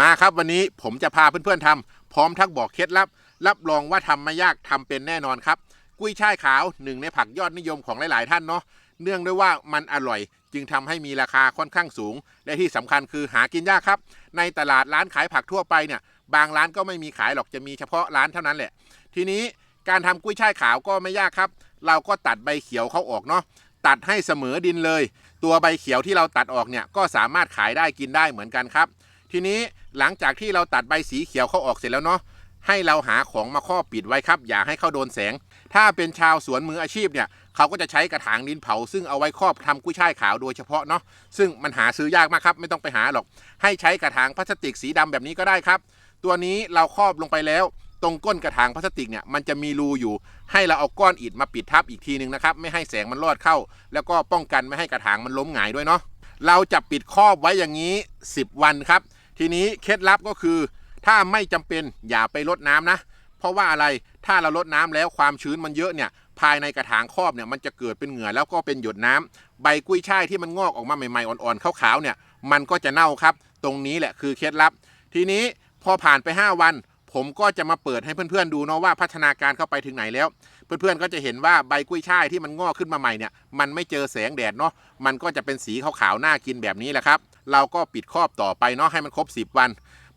มาครับวันนี้ผมจะพาเพื่อนๆทำพร้อมทั้งบอกเคล็ดลับ รับรองว่าทำไม่ยากทำเป็นแน่นอนครับ กุ้ยช่ายขาวหนึ่งในผักยอดนิยมของหลาย ๆ ท่านเนาะเนื่องด้วยว่ามันอร่อย จึงทำให้มีราคาค่อนข้างสูง และที่สำคัญคือหากินยากครับ ในตลาดร้านขายผักทั่วไปเนี่ย บางร้านก็ไม่มีขายหรอกจะมีเฉพาะร้านเท่านั้นแหละ ทีนี้การทำกุ้ยช่ายขาวก็ไม่ยากครับ เราก็ตัดใบเขียวเขาออกเนาะตัดให้เสมอดินเลย ตัวใบเขียวที่เราตัดออกเนี่ยก็สามารถขายได้กินได้เหมือนกันครับ ทีนี้ หลังจากที่เราตัดใบสีเขียวเขาออกเสร็จแล้วเนาะให้เราหาของมาครอบปิดไว้ครับ อย่าให้เข้าโดนแสง ถ้าเป็นชาวสวนมืออาชีพเนี่ยเขาก็จะใช้กระถางดินเผา ซึ่งเอาไว้ครอบทำกุ้ยช่ายขาวโดยเฉพาะเนาะซึ่งมันหาซื้อยากมากครับไม่ต้องไปหาหรอก ให้ใช้กระถางพลาสติกสีดำแบบนี้ก็ได้ครับ ตัวนี้เราครอบลงไปแล้ว ตรงก้นกระถางพลาสติกเนี่ยมันจะมีรูอยู่ ให้เราเอาก้อนอิฐมาปิดทับอีกทีหนึ่งนะครับไม่ให้แสงมันลอดเข้า แล้วก็ป้องกันไม่ให้กระถางมันล้มหงายด้วยเนาะเราจะปิดครอบไว้อย่างนี้ 10 วันครับ ทีนี้เคล็ดลับก็คือ ถ้าไม่จำเป็นอย่าไปลดน้ำนะ เพราะว่าอะไรถ้าเราลดน้ำแล้วความชื้นมันเยอะเนี่ยภายในกระถางครอบเนี่ยมันจะเกิดเป็นเหงื่อแล้วก็เป็นหยดน้ำใบกุ้ยช่ายที่มันงอกออกมาใหม่ๆอ่อนๆขาวๆเนี่ยมันก็จะเน่าครับ ตรงนี้แหละคือเคล็ดลับ ทีนี้พอผ่านไป 5 วัน ผมก็จะมาเปิดให้เพื่อนๆดูเนาะว่าพัฒนาการเข้าไปถึงไหนแล้ว เพื่อนๆก็จะเห็นว่าใบกุ้ยช่ายที่มันงอกขึ้นมาใหม่เนี่ยมันไม่เจอแสงแดดเนาะมันก็จะเป็นสีขาวๆน่ากินแบบนี้แหละครับ เราก็ปิดครอบต่อไปเนาะให้มันครบ 10 วัน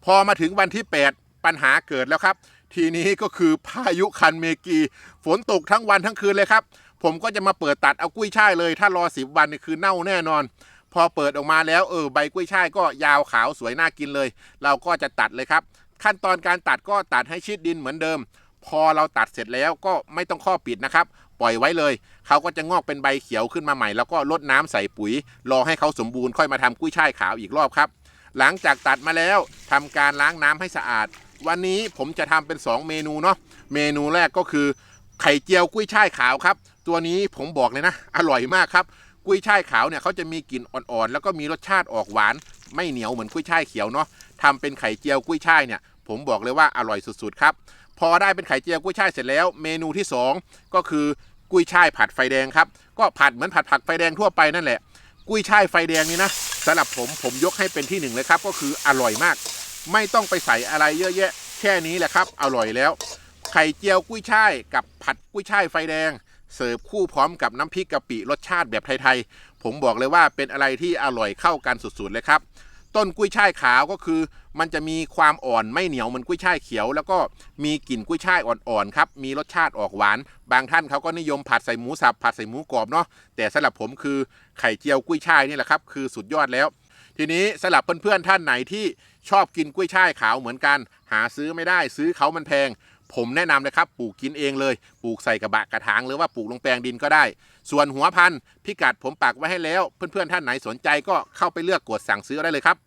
พอมาถึงวันที่ 8 ปัญหาเกิดแล้วครับ ทีนี้ก็คือพายุคันเมกีฝนตกทั้งวันทั้งคืนเลยครับ ผมก็จะมาเปิดตัดเอากุ้ยช่ายเลย ถ้ารอ 10 วันนี่คือเน่าแน่นอนพอเปิดออกมาแล้วเออใบกุ้ยช่ายก็ยาวขาวสวยน่ากินเลย เราก็จะตัดเลยครับ ขั้นตอนการตัดก็ตัดให้ชิดดินเหมือนเดิม พอเราตัดเสร็จแล้วก็ไม่ต้องข้อปิดนะครับ ปล่อยไว้เลย เขาก็จะงอกเป็นใบเขียวขึ้นมาใหม่ แล้วก็ลดน้ำใส่ปุ๋ย รอให้เขาสมบูรณ์ค่อยมาทำกุ้ยช่ายขาวอีกรอบครับ หลังจากตัดมาแล้วทำการล้างน้ำให้สะอาด วันนี้ผมจะทำเป็น 2 เมนูเนาะเมนูแรกก็คือไข่เจียวกุ้ยช่ายขาวครับ ตัวนี้ผมบอกเลยนะ อร่อยมากครับกุ้ยช่ายขาวเนี่ยเขาจะมีกลิ่นอ่อนๆ แล้วก็มีรสชาติออกหวาน ไม่เหนียวเหมือนกุ้ยช่ายเขียวเนาะ ทำเป็นไข่เจียวกุ้ยช่ายเนี่ยผมบอกเลยว่าอร่อยสุดๆครับพอได้เป็นไข่เจียวกุ้ยช่ายเสร็จแล้ว เมนูที่ 2 ก็คือกุ้ยช่ายผัดไฟแดงครับก็ผัดเหมือนผัดผักไฟแดงทั่วไปนั่นแหละ กุ้ยช่ายไฟแดงนี่นะสำหรับผมผมยกให้เป็นที่หนึ่งเลยครับก็คืออร่อยมาก ไม่ต้องไปใส่อะไรเยอะแยะ แค่นี้แหละครับอร่อยแล้วไข่เจียวกุ้ยช่ายกับผัดกุ้ยช่ายไฟแดง เสิร์ฟคู่พร้อมกับน้ำพริกกะปิรสชาติแบบไทยๆ ผมบอกเลยว่าเป็นอะไรที่อร่อยเข้ากันสุดๆเลยครับ ต้นกุ้ยช่ายขาวก็คือ มันจะมีความอ่อนไม่เหนียวเหมือนกุ้ยช่ายเขียว แล้วก็มีกลิ่นกุ้ยช่ายอ่อนๆครับมีรสชาติออกหวาน บางท่านเขาก็นิยมผัดใส่หมูสับผัดใส่หมูกรอบเนาะแต่สำหรับผมคือไข่เจียวกุ้ยช่ายนี่แหละครับคือสุดยอดแล้ว ทีนี้สำหรับเพื่อนๆท่านไหนที่ชอบกินกล้วยช่ายขาวเหมือนกัน หาซื้อไม่ได้ซื้อเขามันแพง ผมแนะนำเลยครับปลูกกินเองเลย ปลูกใส่กระบะกระถางหรือว่าปลูกลงแปลงดินก็ได้ ส่วนหัวพันธุ์พิกัดผมปักไว้ให้แล้ว เพื่อนๆท่านไหนสนใจก็เข้าไปเลือกกดสั่งซื้อได้เลยครับ